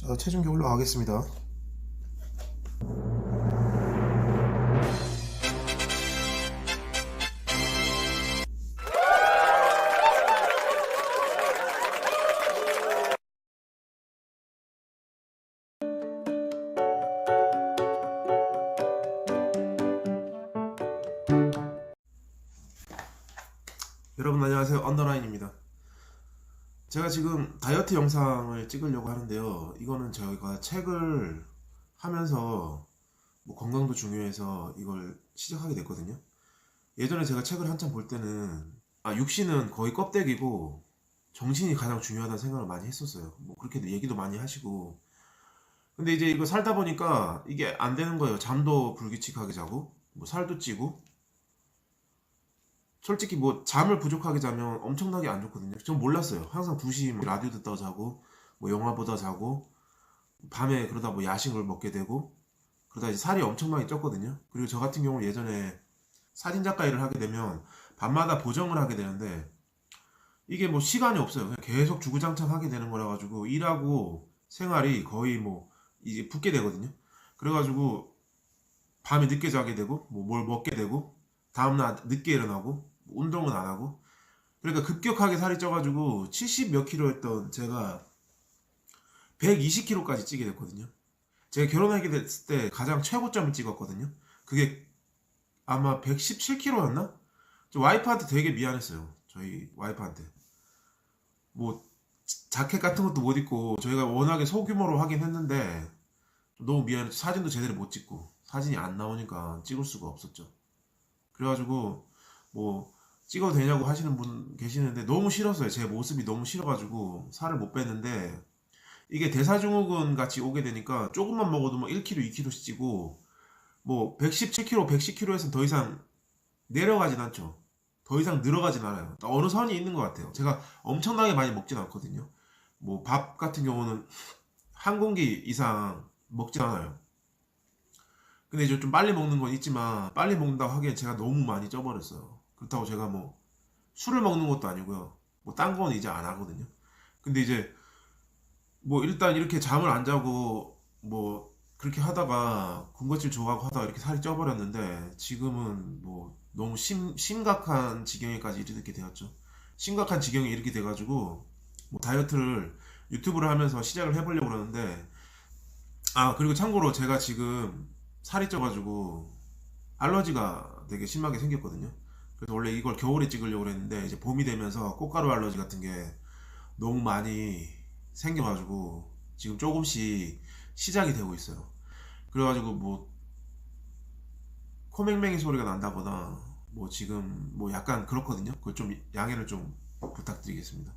자, 체중계 올라가겠습니다. 여러분 안녕하세요 언더라인입니다 제가 지금 다이어트 영상을 찍으려고 하는데요. 이거는 저희가 책을 하면서 뭐 건강도 중요해서 이걸 시작하게 됐거든요. 예전에 제가 책을 한참 볼 때는 아 육신은 거의 껍데기고 정신이 가장 중요하다는 생각을 많이 했었어요. 뭐 그렇게 얘기도 많이 하시고. 근데 이제 이거 살다 보니까 이게 안 되는 거예요. 잠도 불규칙하게 자고 뭐 살도 찌고 솔직히 뭐 잠을 부족하게 자면 엄청나게 안 좋거든요. 전 몰랐어요. 항상 2시 뭐 라디오 듣다가 자고 뭐 영화 보다 자고 밤에 그러다 뭐 야식을 먹게 되고 그러다 이제 살이 엄청나게 쪘거든요. 그리고 저 같은 경우는 예전에 사진 작가 일을 하게 되면 밤마다 보정을 하게 되는데 이게 뭐 시간이 없어요. 계속 주구장창 하게 되는 거라 가지고 일하고 생활이 거의 뭐 이제 붙게 되거든요. 그래가지고 밤에 늦게 자게 되고 뭐 뭘 먹게 되고 다음날 늦게 일어나고 운동은 안 하고 그러니까 급격하게 살이 쪄가지고 70 몇 킬로였던 제가 120킬로까지 찌게 됐거든요. 제가 결혼하게 됐을 때 가장 최고점을 찍었거든요. 그게 아마 117킬로였나? 저 와이프한테 되게 미안했어요. 저희 와이프한테. 뭐 자켓 같은 것도 못 입고 저희가 워낙에 소규모로 하긴 했는데 너무 미안해. 사진도 제대로 못 찍고 사진이 안 나오니까 찍을 수가 없었죠. 그래가지고 뭐 찍어도 되냐고 하시는 분 계시는데 너무 싫었어요. 제 모습이 너무 싫어가지고 살을 못 뺐는데 이게 대사증후군 같이 오게 되니까 조금만 먹어도 뭐 1kg, 2kg씩 찌고 뭐 117kg, 110kg에서 더 이상 내려가진 않죠. 더 이상 늘어가진 않아요. 어느 선이 있는 것 같아요. 제가 엄청나게 많이 먹진 않거든요. 뭐 밥 같은 경우는 한 공기 이상 먹진 않아요. 근데 이제 좀 빨리 먹는 건 있지만 빨리 먹는다고 하기엔 제가 너무 많이 쪄버렸어요. 그렇다고 제가 뭐 술을 먹는 것도 아니고요. 뭐 딴 건 이제 안 하거든요. 근데 이제 뭐 일단 이렇게 잠을 안 자고 뭐 그렇게 하다가 군것질 좋아하고 하다가 이렇게 살이 쪄버렸는데 지금은 뭐 너무 심, 심각한 지경에까지 이르게 되었죠. 심각한 지경에 이르게 돼가지고 뭐 다이어트를 유튜브를 하면서 시작을 해보려고 그러는데 아 그리고 참고로 제가 지금 살이 쪄가지고 알러지가 되게 심하게 생겼거든요. 그래서 원래 이걸 겨울에 찍으려고 했는데 이제 봄이 되면서 꽃가루 알러지 같은 게 너무 많이 생겨가지고 지금 조금씩 시작이 되고 있어요. 그래가지고 뭐 코맹맹이 소리가 난다거나 뭐 지금 뭐 약간 그렇거든요. 그걸 좀 양해를 좀 부탁드리겠습니다.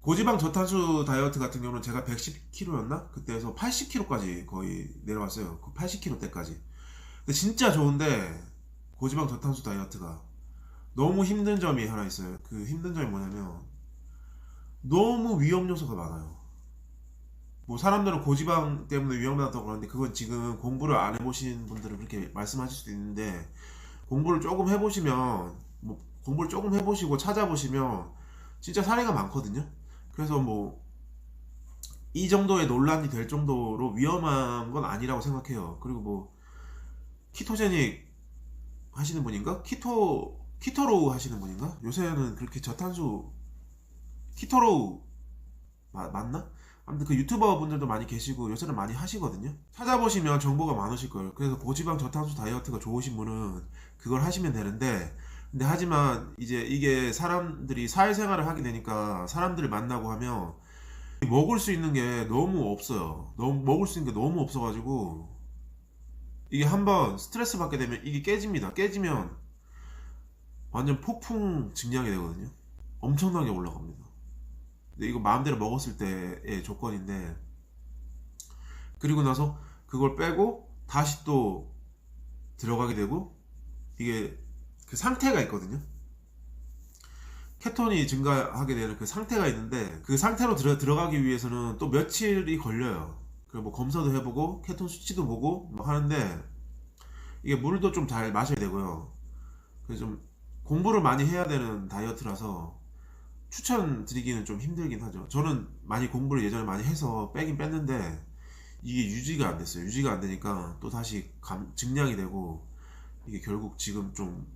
고지방 저탄수 다이어트 같은 경우는 제가 110kg였나? 그때에서 80kg까지 거의 내려왔어요. 그 80kg 때까지. 근데 진짜 좋은데 고지방 저탄수 다이어트가 너무 힘든 점이 하나 있어요. 그 힘든 점이 뭐냐면 너무 위험 요소가 많아요. 뭐 사람들은 고지방 때문에 위험하다고 그러는데 그건 지금 공부를 안 해보신 분들은 그렇게 말씀하실 수도 있는데 공부를 조금 해보시면 뭐 공부를 조금 해보시고 찾아보시면 진짜 사례가 많거든요. 그래서 뭐 이 정도의 논란이 될 정도로 위험한 건 아니라고 생각해요. 그리고 뭐 키토제닉 하시는 분인가? 키토 키토로우 하시는 분인가? 요새는 그렇게 저탄수 키토로우 마- 맞나? 아무튼 그 유튜버 분들도 많이 계시고 요새는 많이 하시거든요. 찾아보시면 정보가 많으실 거예요. 그래서 고지방 저탄수 다이어트가 좋으신 분은 그걸 하시면 되는데 근데 하지만 이제 이게 사람들이 사회생활을 하게 되니까 사람들을 만나고 하면 먹을 수 있는 게 너무 없어요. 너무 먹을 수 있는 게 너무 없어가지고 이게 한번 스트레스 받게 되면 이게 깨집니다. 깨지면 완전 폭풍 증량이 되거든요. 엄청나게 올라갑니다. 근데 이거 마음대로 먹었을 때의 조건인데 그리고 나서 그걸 빼고 다시 또 들어가게 되고 이게 그 상태가 있거든요. 케톤이 증가하게 되는 그 상태가 있는데 그 상태로 들어, 들어가기 위해서는 또 며칠이 걸려요. 그뭐 검사도 해보고 케톤 수치도 보고 뭐 하는데 이게 물도 좀 잘 마셔야 되고요. 그래서 좀 공부를 많이 해야 되는 다이어트라서 추천드리기는 좀 힘들긴 하죠. 저는 많이 공부를 예전에 많이 해서 빼긴 뺐는데 이게 유지가 안 됐어요. 유지가 안 되니까 또 다시 감, 증량이 되고 이게 결국 지금 좀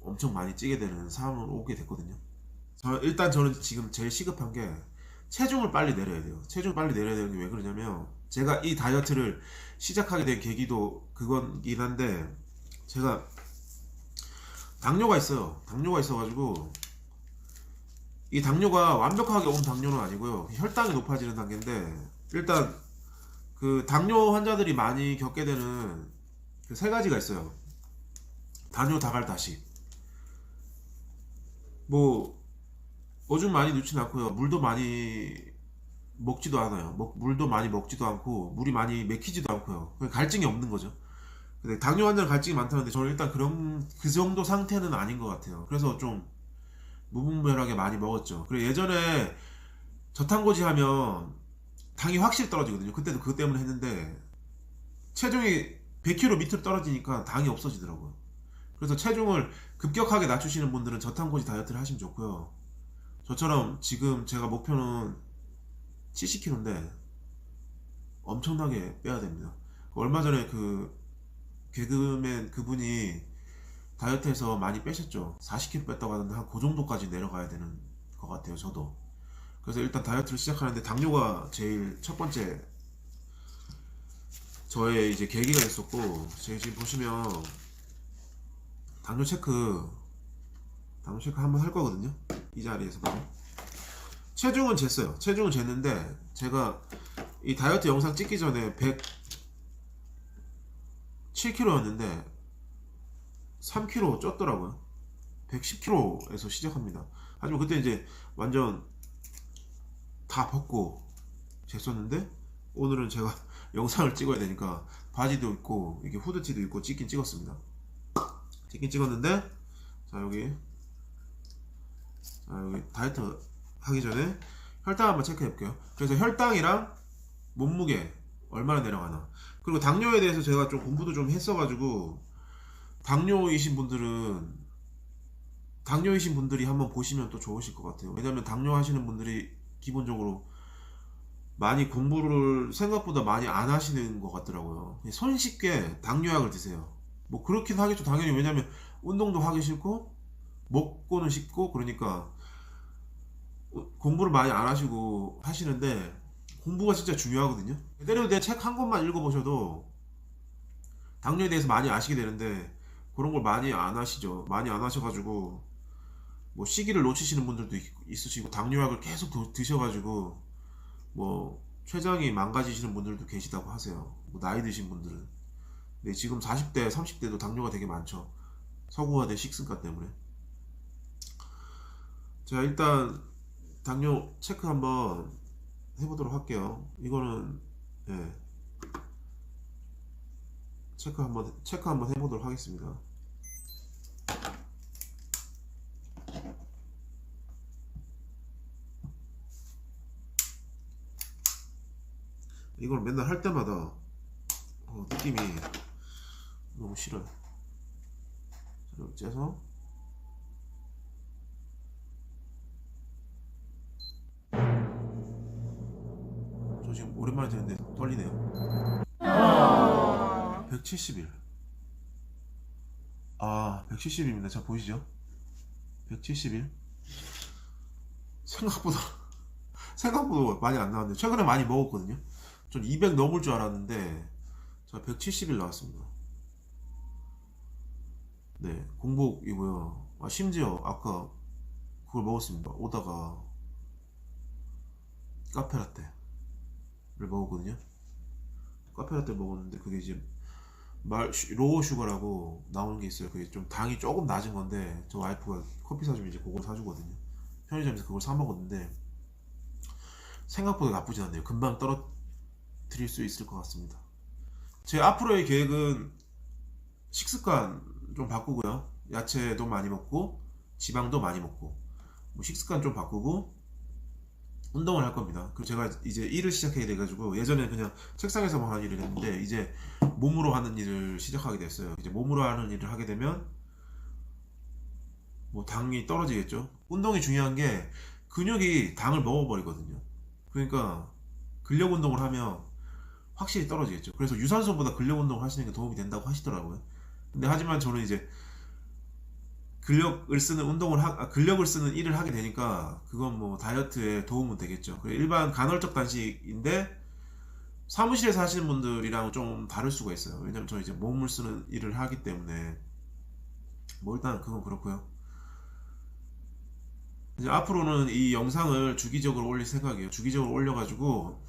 엄청 많이 찌게 되는 상황으로 오게 됐거든요. 저 일단 저는 지금 제일 시급한 게 체중을 빨리 내려야 돼요. 체중을 빨리 내려야 되는 게 왜 그러냐면 제가 이 다이어트를 시작하게 된 계기도 그건긴 한데 제가 당뇨가 있어요. 당뇨가 있어가지고 이 당뇨가 완벽하게 온 당뇨는 아니고요. 혈당이 높아지는 단계인데 일단 그 당뇨 환자들이 많이 겪게 되는 그 세 가지가 있어요. 당뇨 다갈다식. 뭐 오줌 많이 넣진 않고요. 물도 많이 먹지도 않아요. 먹- 물도 많이 먹지도 않고 물이 많이 맥히지도 않고요. 갈증이 없는 거죠. 근데 당뇨 환자는 갈증이 많다는데 저는 일단 그런 그 정도 상태는 아닌 것 같아요. 그래서 좀 무분별하게 많이 먹었죠. 그리고 예전에 저탄고지 하면 당이 확실히 떨어지거든요. 그때도 그것 때문에 했는데 체중이 100kg 밑으로 떨어지니까 당이 없어지더라고요. 그래서 체중을 급격하게 낮추시는 분들은 저탄고지 다이어트를 하시면 좋고요. 저처럼 지금 제가 목표는 70kg인데 엄청나게 빼야 됩니다. 얼마 전에 그 개그맨 그분이 다이어트해서 많이 빼셨죠. 40kg 뺐다고 하는데 한 그 정도까지 내려가야 되는 것 같아요. 저도. 그래서 일단 다이어트를 시작하는데 당뇨가 제일 첫 번째 저의 이제 계기가 됐었고 제가 지금 보시면 당뇨 체크 당뇨 체크 한번 할 거거든요. 이 자리에서 바로. 체중은 쟀어요. 체중은 쟀는데 제가 이 다이어트 영상 찍기 전에 107kg였는데 3kg 쪘더라고요. 110kg에서 시작합니다. 하지만 그때 이제 완전 다 벗고 쟀었는데 오늘은 제가 영상을 찍어야 되니까 바지도 입고 이게 후드티도 입고 찍긴 찍었습니다. 찍긴 찍었는데 자 여기 자 여기 다이어트 하기 전에 혈당 한번 체크해 볼게요. 그래서 혈당이랑 몸무게 얼마나 내려가나 그리고 당뇨에 대해서 제가 좀 공부도 좀 했어가지고 당뇨이신 분들은 당뇨이신 분들이 한번 보시면 또 좋으실 것 같아요. 왜냐면 당뇨 하시는 분들이 기본적으로 많이 공부를 생각보다 많이 안 하시는 것 같더라고요. 손쉽게 당뇨약을 드세요. 뭐 그렇긴 하겠죠. 당연히 왜냐면 운동도 하기 싫고 먹고는 싶고 그러니까 공부를 많이 안 하시고 하시는데 공부가 진짜 중요하거든요. 때려도 내책 한 권만 읽어보셔도 당뇨에 대해서 많이 아시게 되는데 그런 걸 많이 안 하시죠. 많이 안 하셔가지고 뭐 시기를 놓치시는 분들도 있- 있으시고 당뇨약을 계속 드- 드셔가지고 뭐 췌장이 망가지시는 분들도 계시다고 하세요. 뭐 나이 드신 분들은. 근데 지금 40대, 30대도 당뇨가 되게 많죠. 서구화된 식습관 때문에. 자 일단 당뇨 체크 한번 해보도록 할게요. 이거는 예. 체크 한번 체크 한번 해보도록 하겠습니다. 이걸 맨날 할 때마다 어, 느낌이 너무 싫어요. 자, 이렇게 째서 오랜만에 듣는데 떨리네요. 171. 아, 170입니다. 자, 보이시죠? 171. 생각보다, 생각보다 많이 안 나왔는데, 최근에 많이 먹었거든요. 전 200 넘을 줄 알았는데, 자, 171 나왔습니다. 네, 공복이고요. 아, 심지어 아까 그걸 먹었습니다. 오다가 카페라떼를 먹었거든요. 카페라떼 먹었는데 그게 이제 말 슈- 로우 슈거라고 나오는 게 있어요. 그게 좀 당이 조금 낮은 건데 저 와이프가 커피 사주면 이제 그걸 사주거든요. 편의점에서 그걸 사 먹었는데 생각보다 나쁘진 않네요. 금방 떨어뜨릴 수 있을 것 같습니다. 제 앞으로의 계획은 식습관 좀 바꾸고요. 야채도 많이 먹고 지방도 많이 먹고 뭐 식습관 좀 바꾸고 운동을 할 겁니다. 그리고 제가 이제 일을 시작해야 돼가지고 예전에 그냥 책상에서만 하는 일을 했는데 이제 몸으로 하는 일을 시작하게 됐어요. 이제 몸으로 하는 일을 하게 되면 뭐 당이 떨어지겠죠. 운동이 중요한 게 근육이 당을 먹어버리거든요. 그러니까 근력 운동을 하면 확실히 떨어지겠죠. 그래서 유산소보다 근력 운동을 하시는 게 도움이 된다고 하시더라고요. 근데 하지만 저는 이제 근력을 쓰는 운동을 하, 아, 근력을 쓰는 일을 하게 되니까 그건 뭐 다이어트에 도움은 되겠죠. 일반 간헐적 단식인데 사무실에서 하시는 분들이랑 좀 다를 수가 있어요. 왜냐면 저 이제 몸을 쓰는 일을 하기 때문에 뭐 일단 그건 그렇고요. 이제 앞으로는 이 영상을 주기적으로 올릴 생각이에요. 주기적으로 올려가지고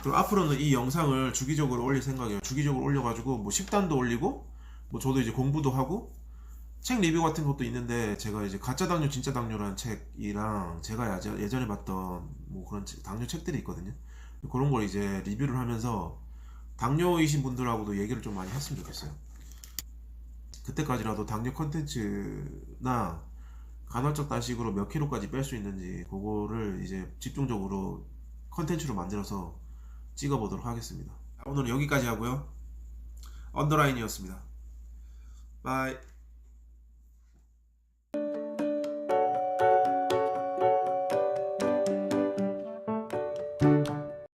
그리고 앞으로는 이 영상을 주기적으로 올릴 생각이에요. 주기적으로 올려가지고 뭐 식단도 올리고 뭐 저도 이제 공부도 하고 책 리뷰 같은 것도 있는데 제가 이제 가짜 당뇨 진짜 당뇨라는 책이랑 제가 예전- 예전에 봤던 뭐 그런 책- 당뇨 책들이 있거든요. 그런 걸 이제 리뷰를 하면서 당뇨이신 분들하고도 얘기를 좀 많이 했으면 좋겠어요. 그때까지라도 당뇨 컨텐츠나 간헐적 단식으로 몇 킬로까지 뺄 수 있는지 그거를 이제 집중적으로 컨텐츠로 만들어서 찍어보도록 하겠습니다. 오늘은 여기까지 하고요. 언더라인이었습니다. 바이.